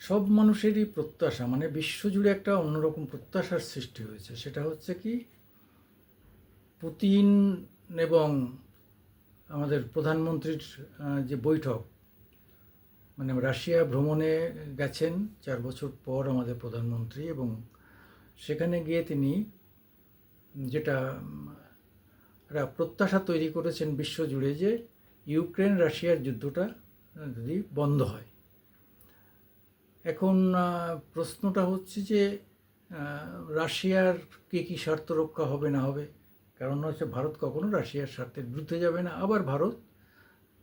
সব মানুষেরই প্রত্যাশা মানে বিশ্বজুড়ে একটা অন্যরকম প্রত্যাশার সৃষ্টি হয়েছে। সেটা হচ্ছে কি? পুতিন এবং আমাদের প্রধানমন্ত্রীর যে বৈঠক মানে রাশিয়া ভ্রমণে গেছেন চার বছর পর আমাদের প্রধানমন্ত্রী এবং সেখানে গিয়ে তিনি যেটা প্রত্যাশা তৈরি করেছেন বিশ্বজুড়ে যে ইউক্রেন রাশিয়ার যুদ্ধটা যদি বন্ধ হয়। এখন প্রশ্নটা হচ্ছে যে রাশিয়ার কী কী স্বার্থ রক্ষা হবে না হবে? কারণ হচ্ছে ভারত কখনো রাশিয়ার স্বার্থের বিরুদ্ধে যাবে না। আবার ভারত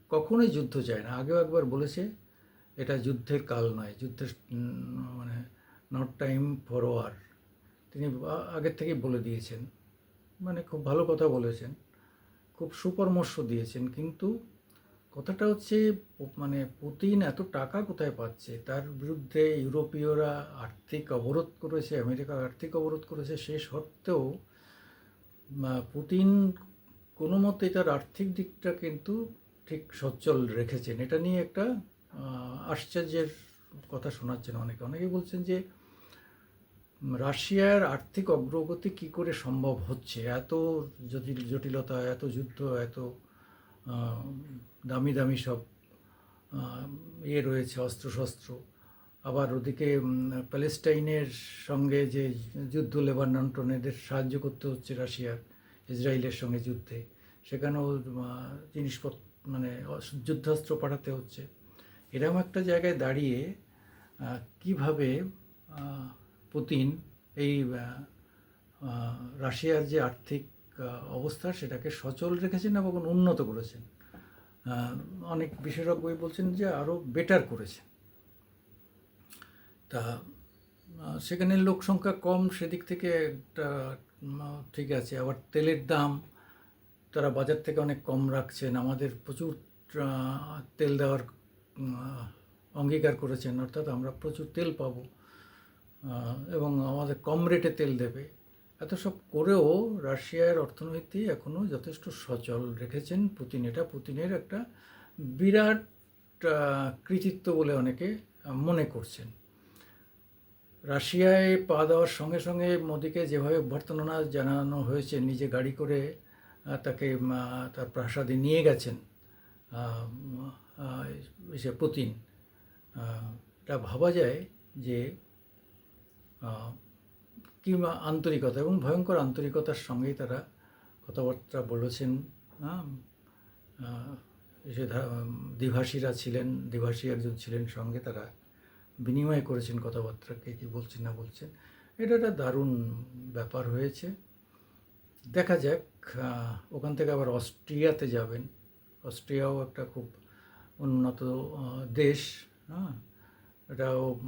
কখনোই যুদ্ধ চায় না। আগেও একবার বলেছে, এটা যুদ্ধের কাল নয়, যুদ্ধের মানে নট টাইম ফর ওয়ার তিনি আগের থেকেই বলে দিয়েছেন। মানে খুব ভালো কথা বলেছেন। খুব সুপরামর্শ দিয়েছেন। কিন্তু কথাটা হচ্ছে মানে পুতিন এত টাকা কোথায় পাচ্ছে? তার বিরুদ্ধে ইউরোপীয়রা আর্থিক অবরোধ করেছে, আমেরিকা আর্থিক অবরোধ করেছে, সে সত্ত্বেও পুতিন কোনো মতে তার আর্থিক দিকটা কিন্তু ঠিক সচ্ছল রেখেছেন। এটা নিয়ে একটা আশ্চর্যের কথা শোনাচ্ছেন অনেকে। অনেকে বলছেন যে, রাশিয়ার আর্থিক অগ্রগতি কি করে সম্ভব হচ্ছে? এত জটিল, জটিলতা, এত যুদ্ধ, এত দামি দামি সব ইয়ে রয়েছে, অস্ত্রশস্ত্র। আবার ওদিকে প্যালেস্টাইনের সঙ্গে যে যুদ্ধ লেবানন এদের সাহায্য করতে হচ্ছে রাশিয়ার, ইসরায়েলের সঙ্গে যুদ্ধে। সেখানেও জিনিসপত্র মানে যুদ্ধাস্ত্র পাঠাতে হচ্ছে। এরকম একটা জায়গায় দাঁড়িয়ে কীভাবে পুতিন এই রাশিয়ার যে আর্থিক অবস্থা সেটাকে সচল রেখেছেন এবং উন্নত করেছেন। অনেক বিশেষজ্ঞই বলছেন যে আরও বেটার করেছেন। তা সেখানে লোক সংখ্যা কম, সেদিক থেকে একটা ঠিক আছে, আবার তেলের দাম তারা বাজার থেকে অনেক কম রাখছেন। আমাদের প্রচুর তেল দেওয়ার অঙ্গীকার করেছেন। অর্থাৎ আমরা প্রচুর তেল পাবো এবং আমাদের কম রেটে তেল দেবে। এত সব করেও রাশিয়ার অর্থনীতি এখনও যথেষ্ট সচল রেখেছেন পুতিন। এটা পুতিনের একটা বিরাট কৃতিত্ব বলে অনেকে মনে করছেন। রাশিয়ায় পা দেওয়ার সঙ্গে সঙ্গে মোদিকে যেভাবে অভ্যর্থনা জানানো হয়েছে, নিজে গাড়ি করে তাকে তার প্রাসাদে নিয়ে গেছেন সে পুতিন এটা ভাবা যায় যে আহ, কি মা- আন্তরিকতা এবং ভয়ঙ্কর আন্তরিকতার সঙ্গেই তারা কথাবার্তা বলেছেন হ্যাঁ? সে দ্বিভাষীরা ছিলেন দ্বিভাষী একজন ছিলেন সঙ্গে তারা বিনিময় করেছেন কথাবার্তা কে কী বলছেন না বলছেন। এটা একটা দারুণ ব্যাপার হয়েছে। দেখা যাক ওখান থেকে আবার অস্ট্রিয়াতে যাবেন। অস্ট্রিয়াও একটা খুব উন্নত দেশ হ্যাঁ? এটাও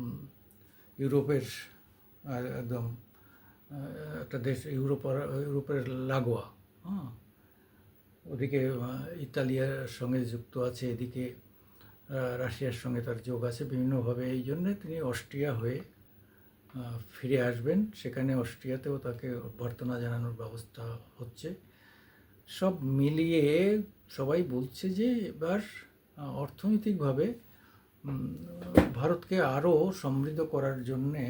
ইউরোপের একদম একটা দেশ ইউরোপ ইউরোপের লাগোয়া। হ্যাঁ। ওদিকে ইতালিয়ার সঙ্গে যুক্ত আছে, এদিকে রাশিয়ার সঙ্গে তার যোগ আছে। বিভিন্নভাবে এই জন্যে তিনি অস্ট্রিয়া হয়ে ফিরে আসবেন। সেখানে অস্ট্রিয়াতেও তাকে অভ্যর্থনা জানানোর ব্যবস্থা হচ্ছে। সব মিলিয়ে সবাই বলছে যে এবার অর্থনৈতিকভাবে ভারতকে আরও সমৃদ্ধ করার জন্যে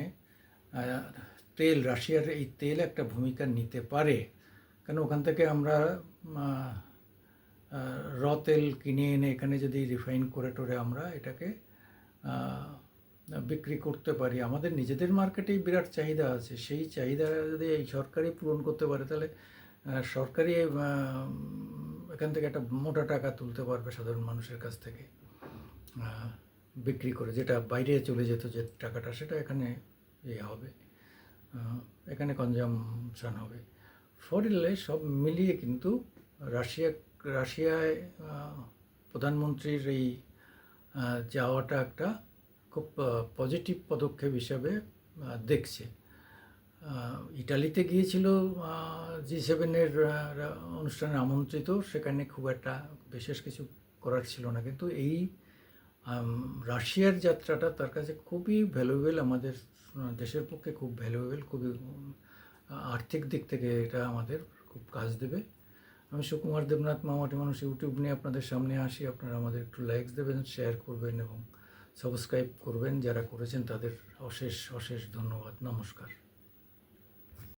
তেল, রাশিয়ার এই তেল একটা ভূমিকা নিতে পারে। কেন ওখান থেকে আমরা র তেল কিনে এনে এখানে যদি রিফাইন করে টোরে আমরা এটাকে বিক্রি করতে পারি। আমাদের নিজেদের মার্কেটেই বিরাট চাহিদা আছে। সেই চাহিদা যদি এই সরকারই পূরণ করতে পারে, তাহলে সরকারি এখান থেকে একটা মোটা টাকা তুলতে পারবে সাধারণ মানুষের কাছ থেকে বিক্রি করে। যেটা বাইরে চলে যেত যে টাকাটা, সেটা এখানে ইয়ে হবে। এখানে কনজামশন হবে। ফলে সব মিলিয়ে কিন্তু রাশিয়া, রাশিয়ায় প্রধানমন্ত্রীর এই যাওয়াটা একটা খুব পজিটিভ পদক্ষেপ হিসাবে দেখছে। ইটালিতে গিয়েছিল জি সেভেনের অনুষ্ঠানে আমন্ত্রিত, সেখানে খুব একটা বিশেষ কিছু করার ছিল না। কিন্তু এই রাশিয়ার যাত্রাটা তার কাছে খুবই ভ্যালুয়েবল আমাদের দেশের পক্ষে খুব ভ্যালুয়েবল খুবই আর্থিক দিক থেকে এটা আমাদের খুব কাজ দেবে। আমি সুকুমার দেবনাথ মামাটি মানুষ ইউটিউব নিয়ে আপনাদের সামনে আসি, আপনারা আমাদের একটু লাইকস দেবেন শেয়ার করবেন এবং সাবস্ক্রাইব করবেন। যারা করেছেন তাদের অশেষ অশেষ ধন্যবাদ। নমস্কার।